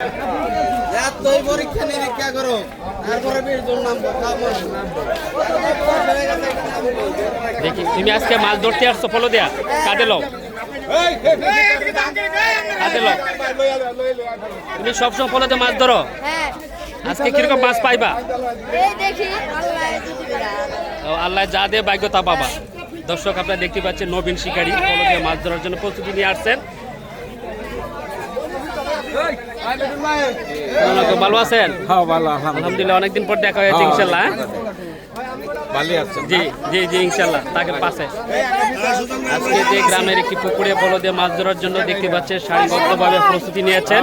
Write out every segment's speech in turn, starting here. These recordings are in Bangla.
এতই পরীক্ষা নিরীক্ষা করো তারপরে বেশ দূর নামবো দেখি তুমি আজকে মাছ ধরতে আসছো ফলো দেয়া কাঁদে লোক কাঁদে লোক তুমি সবসময় ফলোতে মাছ ধরো হ্যাঁ আজকে কীরকম মাছ পাইবা আল্লাহ ও আল্লাহ যা দে ভাগ্য তা পাবা দর্শক আপনারা দেখতে পাচ্ছেন নবীন শিকারী ফলো দিয়ে মাছ ধরার জন্য প্রস্তুতি নিয়ে আসছেন ভালো আছেন হ্যাঁ ভালো আলহামদুলিল্লাহ অনেকদিন পর দেখা হয়েছে ইনশাল্লাহ হ্যাঁ? ভালো জি জি জি ইনশাল্লাহ তাকে পাশে আজকে যে গ্রামের একটি পুকুরে বলো দিয়ে মাছ ধরার জন্য দেখতে পাচ্ছেন সারিবদ্ধভাবে প্রস্তুতি নিয়েছেন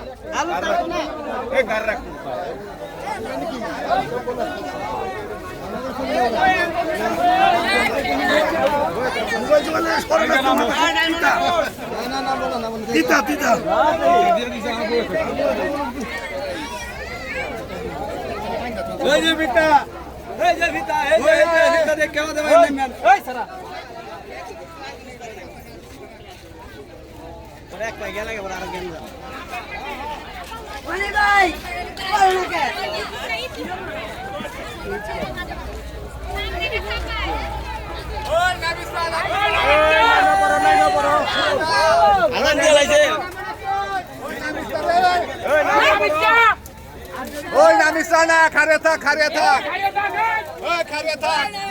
তিতা তিতা। যে যে যে দেখ এই সারা। ওই নামিস না খারে থাক খারে থাক। খারে থাক।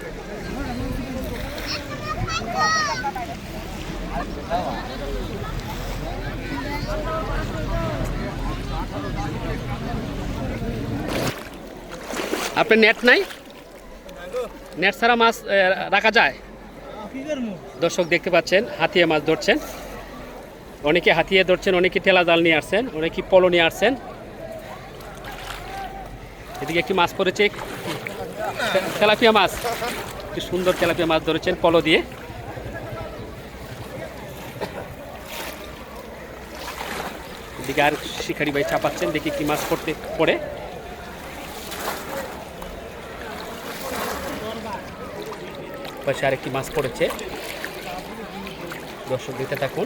আপনার নেট নাই? নেট ছাড়া মাছ রাখা যায়? দর্শক দেখতে পাচ্ছেন, হাতিয়ে মাছ ধরছেন। অনেকে হাতিয়ে ধরছেন, অনেকে ঠেলা জাল নিয়ে আসছেন, অনেকে পলো নিয়ে আসছেন। এদিকে একটি মাছ পড়েছে। তেলাপিয়া মাছ। কি সুন্দর তেলাপিয়া মাছ ধরেছেন পলো দিয়ে। এদিকে আর শিকারি ভাই চাপাচ্ছেন দেখি কি মাছ পড়তে পড়ে। পাশে আরেকটি মাছ পড়েছে। দর্শক দিতে থাকুন।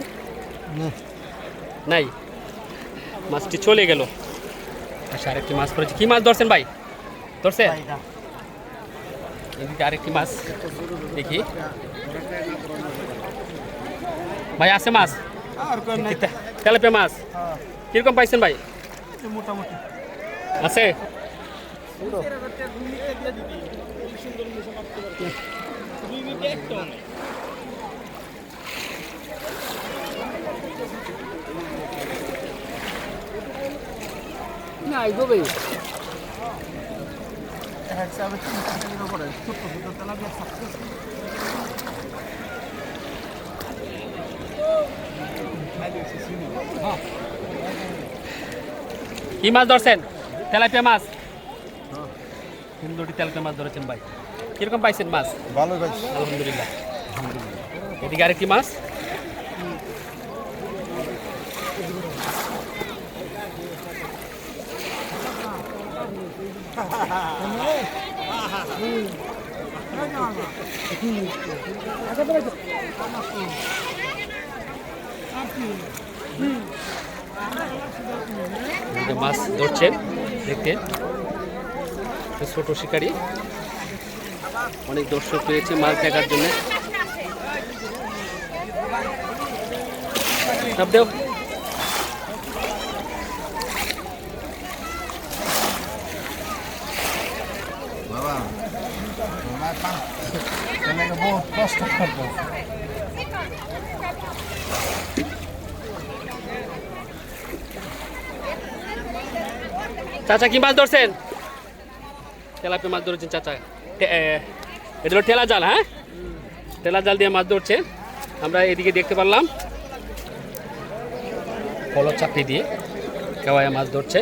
নাই। মাছটি চলে গেল। পাশে আরেকটি মাছ পড়েছে। কি মাছ ধরছেন ভাই? ধরছেন এদিকে আরেকটি মাছ। দেখি। ভাই আছে মাছ? তেলাপে মাছ? কীরকম পাইছেন ভাই? মোটামুটি আছে? না এগোবে হ্যাঁ। কি মাছ ধরছেন? তেলাপিয়া মাছ। সুন্দরী তেলাপিয়া মাছ ধরেছেন ভাই। কীরকম পাইছেন মাছ? ভালো আলহামদুলিল্লাহ। এদিকে আরেকটি মাছ। এদিকে মাছ ধরছেন দেখতে। ছোট শিকারি। অনেক দর্শক পেয়েছে মাছ দেখার জন্য। কষ্ট করব। চাচা কি মাছ ধরছেন? তেলাপি মাছ ধরেছেন চাচা। এটা ঠেলা জাল হ্যাঁ? ঠেলা জাল দিয়ে মাছ ধরছেন আমরা এদিকে দেখতে পারলাম। কলর চাপড়ি দিয়ে কেওয়ায় মাছ ধরছে।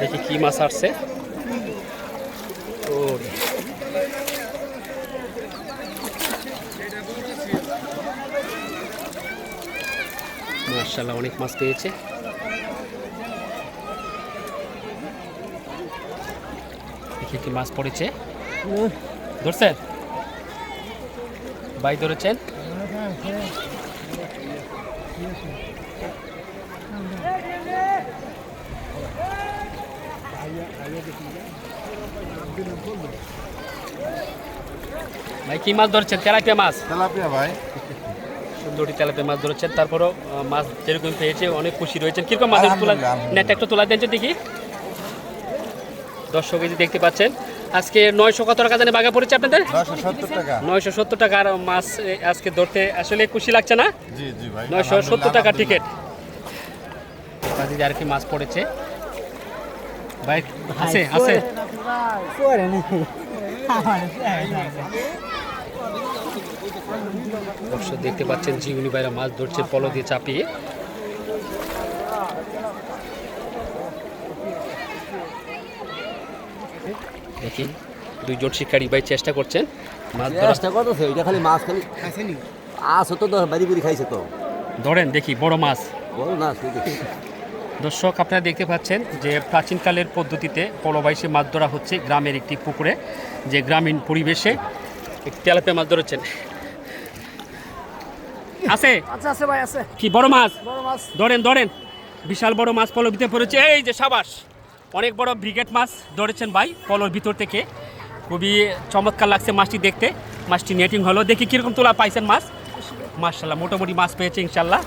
দেখি কি মাছ আসছে। মার্শাল্লাহ অনেক মাছ পেয়েছে। দেখি কি মাছ পড়েছে। ধরছেন? ভাই ধরেছেন? ভাই, কি মাছ ধরছেন? তেলাপিয়া মাছ? তেলাপিয়া, ভাই। সুন্দরী তেলাপিয়া মাছ ধরেছেন তারপরও মাছ যেরকম পেয়েছে অনেক খুশি রয়েছেন। কীরকম মাছের তোলা। নেট একটু তোলা দিয়েছে দেখি। দর্শক এই দেখতে পাচ্ছেন আজকে নয়শো কত টাকা জানে বাঘা পড়েছে আপনাদের? নশো সত্তর টাকা। নয়শো সত্তর টাকার মাছ আজকে ধরতে আসলে খুশি লাগছে না? জি জি ভাই নয়শো সত্তর টাকা টিকিট আর কি মাছ পড়েছে। ভাই আছে আছে। দর্শক দেখতে পাচ্ছেন জিউনি বাইরা মাছ ধরছে পলো দিয়ে চাপিয়ে। দেখি দুই জোট শিকারি ভাই চেষ্টা করছেন মাছ চেষ্টা করতেছে এটা খালি মাছ খালি আস তো তো বাড়ি বুড়ি খাইছে তো। ধরেন দেখি বড় মাছ। বলো না শুধু দর্শক আপনারা দেখতে পাচ্ছেন যে প্রাচীনকালের পদ্ধতিতে পলবাইশে মাছ ধরা হচ্ছে গ্রামের একটি পুকুরে যে গ্রামীণ পরিবেশে একটি তেলাপিয়া মাছ ধরেছেন। আছে? আচ্ছা আছে ভাই আছে। কি বড় মাছ? বড় মাছ। ধরেন ধরেন। বিশাল বড় মাছ পলর ভিতরে পড়েছে। এই যে সাবাস। অনেক বড় ব্রিগেড মাছ ধরেছেন ভাই পলর ভিতর থেকে। খুবই চমৎকার লাগছে মাছটি দেখতে। মাছটি নেটিং হলো। দেখি কীরকম তোলা পাইছেন মাছ। মার্শাল্লাহ মোটামুটি মাছ পেয়েছে ইনশাল্লাহ